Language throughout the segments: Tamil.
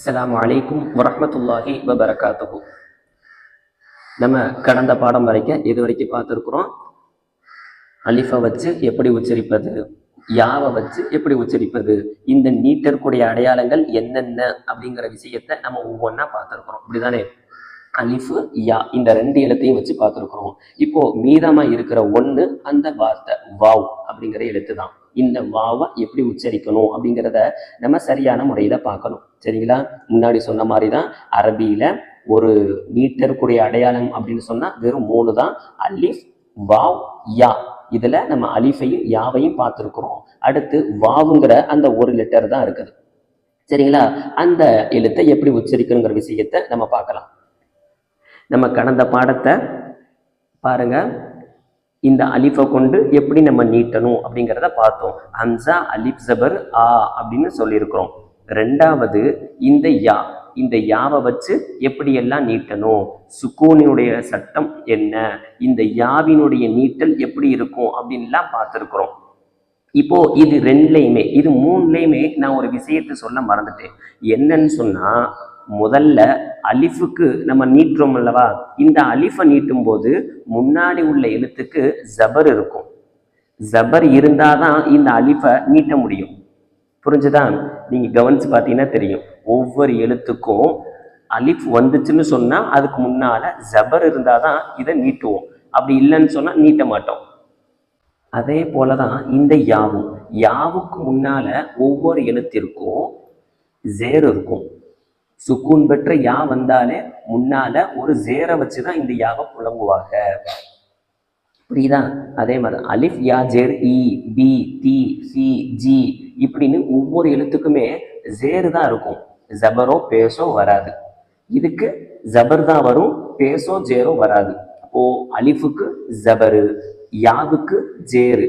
அஸ்லாம் வலைக்கும் வரமத்துல்லாஹி வபரகாத்துஹு. நம்ம கடந்த பாடம் வரைக்கும் இது வரைக்கும் பார்த்துருக்குறோம். அலிஃபை வச்சு எப்படி உச்சரிப்பது யாவை வச்சு எப்படி உச்சரிப்பது இந்த நீட்டற்குடைய அடையாளங்கள் என்னென்ன அப்படிங்கிற விஷயத்த நம்ம ஒவ்வொன்றா பார்த்துருக்குறோம். அப்படிதானே அலிஃபு யா இந்த ரெண்டு எழுத்தையும் வச்சு பார்த்துருக்குறோம். இப்போ மீதமா இருக்கிற ஒன்று அந்த வார்த்தை வாவ் அப்படிங்கிற எழுத்து தான் இந்த வாவை எப்படி உச்சரிக்கணும் அப்படிங்கிறத நம்ம சரியான முறையில் பார்க்கணும். சரிங்களா? முன்னாடி சொன்ன மாதிரி தான் அரபியில் ஒரு மீட்டருக்குரிய அடையாளம் அப்படின்னு சொன்னால் வெறும் மூணு தான். அலிஃப் வாவ் யா. இதில் நம்ம அலிஃபையும் யாவையும் பார்த்துருக்குறோம். அடுத்து வாவுங்கிற அந்த ஒரு லெட்டர் தான் இருக்குது. சரிங்களா? அந்த எழுத்தை எப்படி உச்சரிக்கணுங்கிற விஷயத்தை நம்ம பார்க்கலாம். நம்ம கடந்த பாடத்தை பாருங்க. இந்த அலிஃபை கொண்டு எப்படி நம்ம நீட்டணும் அப்படிங்கிறத பார்த்தோம். ஹம்சா அலிப் ஜபர் ஆ அப்படின்னு சொல்லியிருக்கிறோம். ரெண்டாவது இந்த யா இந்த யாவை வச்சு எப்படியெல்லாம் நீட்டணும்? சுக்கூனினுடைய சட்டம் என்ன? இந்த யாவினுடைய நீட்டல் எப்படி இருக்கும் அப்படின்லாம் பார்த்துருக்குறோம். இப்போ இது ரெண்டுலையுமே இது மூணுலையுமே நான் ஒரு விஷயத்தை சொல்ல மறந்துட்டேன். என்னன்னு சொன்னா முதல்ல அலிஃபுக்கு நம்ம நீட்டுறோம் அல்லவா? இந்த அலிஃபை நீட்டும் போது முன்னாடி உள்ள எழுத்துக்கு ஜபர் இருக்கும். ஜபர் இருந்தாதான் இந்த அலிஃபை நீட்ட முடியும். புரிஞ்சுதா? நீங்க கவனிச்சு பார்த்தீங்கன்னா தெரியும். ஒவ்வொரு எழுத்துக்கும் அலிஃப் வந்துச்சுன்னு சொன்னா அதுக்கு முன்னால ஜபர் இருந்தாதான் இதை நீட்டுவோம். அப்படி இல்லைன்னு சொன்னா நீட்ட மாட்டோம். அதே போலதான் இந்த யாவும். யாவுக்கு முன்னால ஒவ்வொரு எழுத்திற்கும் ஜேர் இருக்கும். சுக்கூன் பெற்ற யா வந்தாலே முன்னால ஒரு ஜேரை வச்சுதான் இந்த யாவை புலங்குவாங்க புரியுதா? அதே மாதிரி அலிஃப் யா ஜேர் இ பி தி சி ஜி இப்படின்னு ஒவ்வொரு எழுத்துக்குமே ஜேரு தான் இருக்கும். ஜபரோ பேசோ வராது. இதுக்கு ஜபர் தான் வரும் பேசோ ஜேரோ வராது. அப்போ அலிஃபுக்கு ஜபரு யாவுக்கு ஜேரு.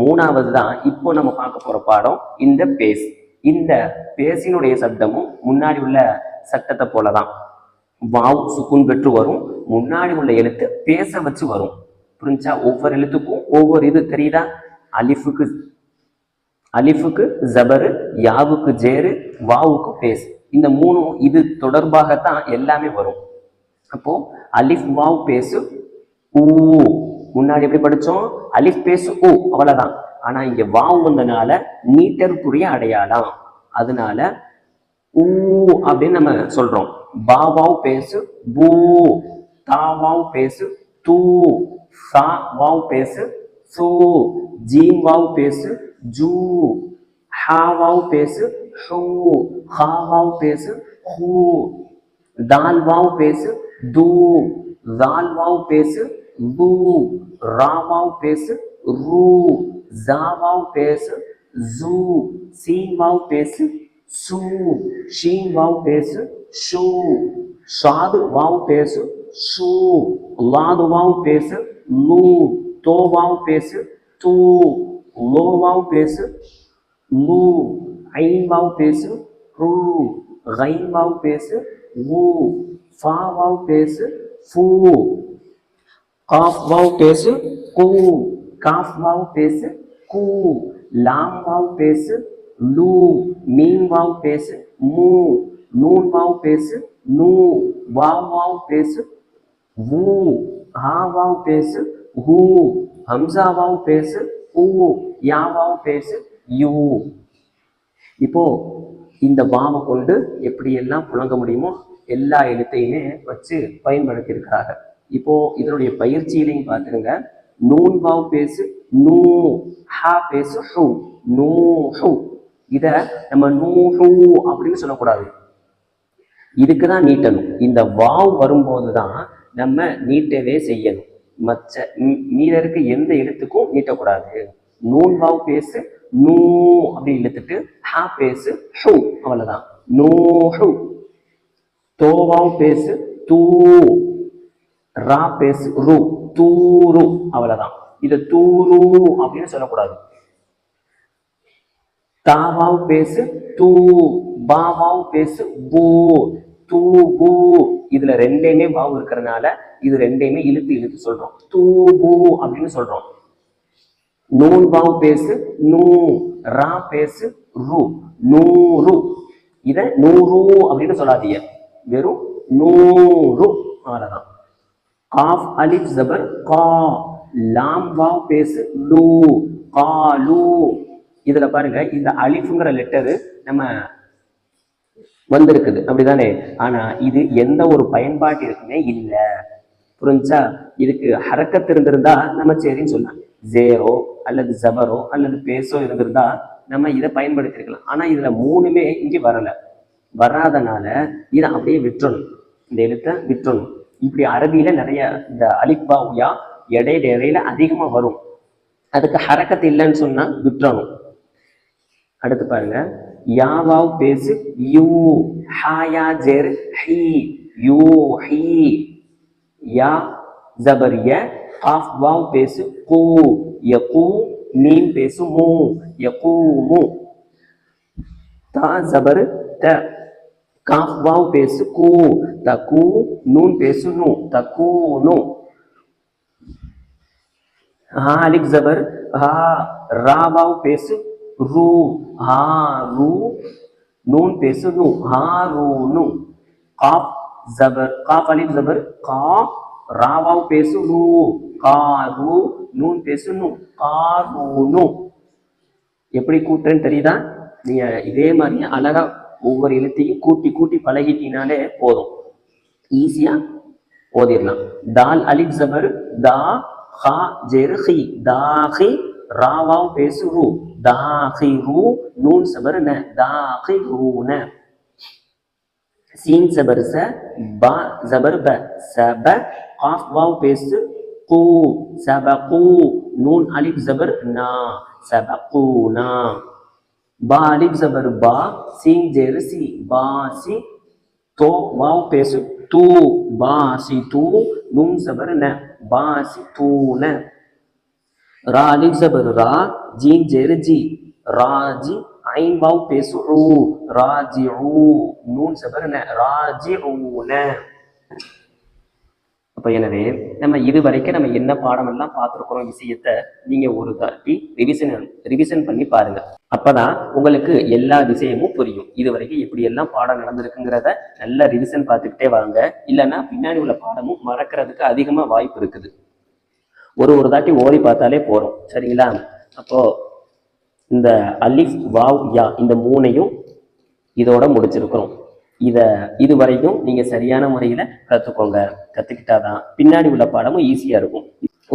மூணாவது தான் இப்போ நம்ம பார்க்க போற பாடம் இந்த பேஸ். இந்த பேசினுடைய சப்தமும் முன்னாடி உள்ள சட்டத்தை போலதான். வாவ் சுக்குன் பெற்று வரும். முன்னாடி உள்ள எழுத்து பேச வச்சு வரும். புரிஞ்சா? ஒவ்வொரு எழுத்துக்கும் ஒவ்வொரு இது தெரியுதா? அலிஃபுக்கு அலிஃபுக்கு ஜபரு யாவுக்கு ஜேரு வாவுக்கு பேஸ். இந்த மூணும் இது தொடர்பாகத்தான் எல்லாமே வரும். அப்போ அலிஃப் வாவ் பேசு ஊ. முன்னாடி எப்படி படித்தோம் அலிஃப் பேசு ஊ. அவ்வளோதான் ஆனா இங்க வாவ் வந்தனால நீட்டருக்குரிய அடையாளம். அதனால ஊ அப்படின்னு நம்ம சொல்றோம். பாவாவ் பேசு பூ தாவாவ் பேசு தூ சா வாவ் பேசு சூ ஜீம் வாவ் பேசு ஜூ ஹா பேசு ஹூ ஹாவாவ் பேசு ஹூ தால் வாவ் பேசு தூ தால் வாவ் பேசு பூ ரா பேசு ரூ ஜா வாவ் பேசு ஜூ சீன் வாவ் பேசு சூ ஷீன் வாவ் பேசு ஷூ ஷாது வாவ் பேசு ஷூ லாது வாவ் பேசு லூ தோ வாவ் பேசு தூ லோ வாவ் பேசு லூ ஐன் வாவ் பேசு ரூ கைன் பேசு காஃப் வாவ் பேசு கூ வாவ் பேசு லாம் வாவ் பேசு லூ மீன் வாவ் பேசு மூ நூன் வாவ் பேசு நூ வாவ் வாவ் பேசு ஊ ஹா வாவ் பேசு ஹூ ஹம்சா வாவ் பேசு ஊ யா வாவ் பேசு யூ. இப்போ இந்த வாவை கொண்டு எப்படியெல்லாம் புழங்க முடியுமோ எல்லா எழுத்தையுமே வச்சு பயன்படுத்தியிருக்கிறாங்க இப்போ இதனுடைய பயிற்சியிலையும் பார்த்துருங்க நூன் வாவ் பேசு நூ ஹா பேசு ஹூ. நூ ஹூ இத நம்ம நூ ஹூ அப்படின்னு சொல்லக்கூடாது. இதுக்கு தான் நீட்டணும். இந்த வாவ் வரும்போது தான் நம்ம நீட்டவே செய்யணும். மற்ற மீ- மீத இருக்க எந்த எழுத்துக்கும் நீட்டக்கூடாது. நூன் வாவ் பேசு நூ அப்படி இழுத்துட்டு ஹா பேசு ஹூ. அவ்வளவுதான். நூ ஹூ தோவாவ் பேசு தூ. ரா பேசு ரூ. தூரு அவ்வளவுதான். இத தூரு அப்படின்னு சொல்லக்கூடாது. தாவாவ் பேசு தூ பாவாவ் பேசு பூ தூ பூ இதுல ரெண்டையுமே வாவ் இருக்கிறதுனால இது ரெண்டையுமே இழுத்து இழுத்து சொல்றோம். தூ பூ அப்படின்னு சொல்றோம். நூன் வாவ் பேசு நூ ரா பேசு ரூ நூறு. இதை நூறு அப்படின்னு சொல்லாதீங்க. வெறும் நூறு. அவ்வளவுதான். காஃப் அலிஃப் ஜபர் கா லாம் வாவ் பேசு லூ கா லூ. இதுல பாருங்க இந்த அலிஃப்ங்கிற லெட்டரு நம்ம வந்திருக்குது. அப்படிதானே? ஆனா இது எந்த ஒரு பயன்பாட்டிற்குமே இல்லை. புரிஞ்சா? இதுக்கு ஹரக்கத் இருந்திருந்தா நம்ம சரின்னு சொல்லலாம். ஜேரோ அல்லது ஜபரோ அல்லது பேசோ இருந்திருந்தா நம்ம இதை பயன்படுத்திருக்கலாம். ஆனா இதுல மூணுமே இங்கே வரல. வராதனால இதை அப்படியே விட்டுறணும். இந்த எழுத்தை விட்டுறணும். இப்படி அரபியில நிறைய இந்த அலிஃபா உயா இடையில இடையில அதிகமா வரும். அதுக்கு ஹரக்கத்து இல்லைன்னு சொன்னா விட்டுறணும். அடுத்து பாருங்க. யாவாவ் பேசு யூ ஹாயா ஜெர் ஹி யூ ஹி. யா ஜபர் ய வாவ் பேசு கூ யகூ மீம் பேசு மூ யகூமு. தா ஜபர் த. காஃப் வாவ் பேசு கூ த தகூ நூன் பேசு நூ தகூனு ஹா அலிக் ஜபர் ஹா ரா வாவ் பேசு ரூ ஹா ரூ நூன் பேசு நூ ஹா ரூ நூ காஃப் ஜபர் காஃப் அலிக் ஜபர் கா ராவாவ் பேசு ரூ கா ரூ நூன் பேசு நூ கா ரூ நூ எப்படி கூட்டுறேன்னு தெரியுதா? நீங்க இதே மாதிரி அழகா ஒவ்வொரு எழுத்தையும் கூட்டி கூட்டி பழகிட்டினாலே போதும். ஈஸியா ஓதிடலாம். தால் அலிப் ஜபர் தா ஹா ஜெர்ஹி தாஹி ராவாவ் பேசு ரூ தாஹி ரூ நூன் சபர் ந. தாஹி ந. சீன் சபர் ச பா ஜபர் ப. சப காஃப் வாவ் பேசு கூ. சபகு நூன் அலிப் ஜபர் நா. சபகுனா பா அலிப் ஜபர் பா சீன் ஜெரு சி. பாசி தோ வாவ் பேசு. தூ பாசி தூ நும் ஜபர் ந. பாசி தூ ந. ரா அலிப் ஜபர் ரா ஜீன் ஜெரு ஜி. ராஜி ஐன் வாவ் பேசு ஊ. ராஜி ஊ நூன் ஜபர் ந. ராஜி ஊ ந. அப்போ எனவே நம்ம இது வரைக்கும் நம்ம என்ன பாடம் எல்லாம் பார்த்துருக்குறோம் விஷயத்த நீங்கள் ஒரு தாட்டி ரிவிஷன் ரிவிஷன் பண்ணி பாருங்கள் அப்போ தான் உங்களுக்கு எல்லா விஷயமும் புரியும். இது வரைக்கும் எப்படி எல்லாம் பாடம் நடந்திருக்குங்கிறத நல்லா ரிவிஷன் பார்த்துக்கிட்டே வாங்க. இல்லைன்னா பின்னாடி உள்ள பாடமும் மறக்கிறதுக்கு அதிகமாக வாய்ப்பு இருக்குது. ஒரு ஒரு தாட்டி ஓதி பார்த்தாலே போகிறோம் சரிங்களா? அப்போ இந்த அலிஃப் வாவ் யா இந்த மூணையும் இதோட முடிச்சிருக்கிறோம். இதை இது வரைக்கும் நீங்கள் சரியான முறையில் கற்றுக்கோங்க கற்றுக்கிட்டாதான் பின்னாடி உள்ள பாடமும் ஈஸியாக இருக்கும்.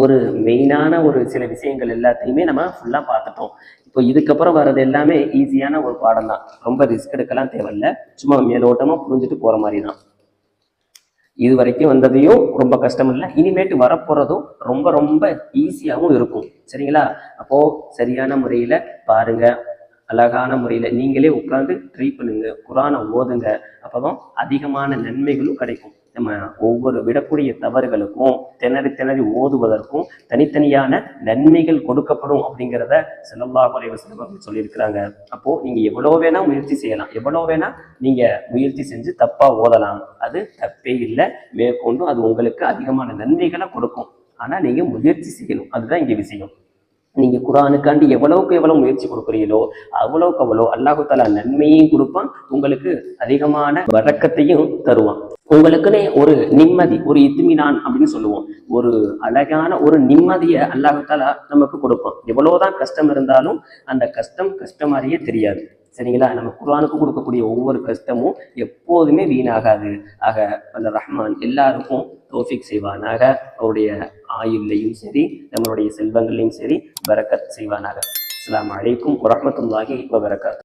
ஒரு மெயினான ஒரு சில விஷயங்கள் எல்லாத்தையுமே நம்ம ஃபுல்லாக பார்த்துட்டோம். இப்போ இதுக்கப்புறம் வர்றது எல்லாமே ஈஸியான ஒரு பாடம் தான் ரொம்ப ரிஸ்க் எடுக்கலாம் தேவையில்ல. சும்மா மேலோட்டமாக புரிஞ்சுட்டு போகிற மாதிரி தான் இது வரைக்கும் வந்ததையும் ரொம்ப கஷ்டம் இல்லை. இனிமேட்டு வரப்போகிறதும் ரொம்ப ரொம்ப ஈஸியாகவும் இருக்கும். சரிங்களா? அப்போது சரியான முறையில் பாருங்கள் அழகான முறையில் நீங்களே உட்காந்து ட்ரை பண்ணுங்க குரானை ஓதுங்க. அப்பதான் அதிகமான நன்மைகளும் கிடைக்கும். நம்ம ஒவ்வொரு விடக்கூடிய தவறுகளுக்கும் திணறி திணறி ஓதுவதற்கும் தனித்தனியான நன்மைகள் கொடுக்கப்படும் அப்படிங்கிறத செல்லல்லாஹு குறைவு வஸல்லம் சொல்லியிருக்கிறாங்க. அப்போ நீங்க எவ்வளோ வேணா முயற்சி செய்யலாம். எவ்வளோ வேணா நீங்க முயற்சி செஞ்சு தப்பா ஓதலாம். அது தப்பே இல்லை. மேற்கொண்டு அது உங்களுக்கு அதிகமான நன்மைகளை கொடுக்கும். ஆனால் நீங்கள் முயற்சி செய்யணும். அதுதான் இங்கே விஷயம். நீங்க குரானுக்காண்டி எவ்வளவுக்கு எவ்வளோ முயற்சி கொடுக்குறீங்களோ அவ்வளோக்கு அவ்வளோ அல்லாஹு தாலா நன்மையையும் கொடுப்பான் உங்களுக்கு அதிகமான வழக்கத்தையும் தருவான். உங்களுக்குன்னே ஒரு நிம்மதி ஒரு இத்துமினான் அப்படின்னு சொல்லுவோம். ஒரு அழகான ஒரு நிம்மதியை அல்லாஹு தாலா நமக்கு கொடுப்பான். எவ்வளோதான் கஷ்டம் இருந்தாலும் அந்த கஷ்டம் கஷ்டமாரியே தெரியாது. சரிங்களா? நம்ம குரானுக்கு கொடுக்கக்கூடிய ஒவ்வொரு கஷ்டமும் எப்போதுமே வீணாகாது. ஆக அந்த ரஹ்மான் எல்லாருக்கும் தோஃபிக் செய்வானாக. அவருடைய ஆயுள்லையும் சரி நம்மளுடைய செல்வங்களையும் சரி பரக்கத் செய்வானாக. அஸ்ஸலாமு அலைக்கும் வரஹ்மத்துல்லாஹி வபரகாத்.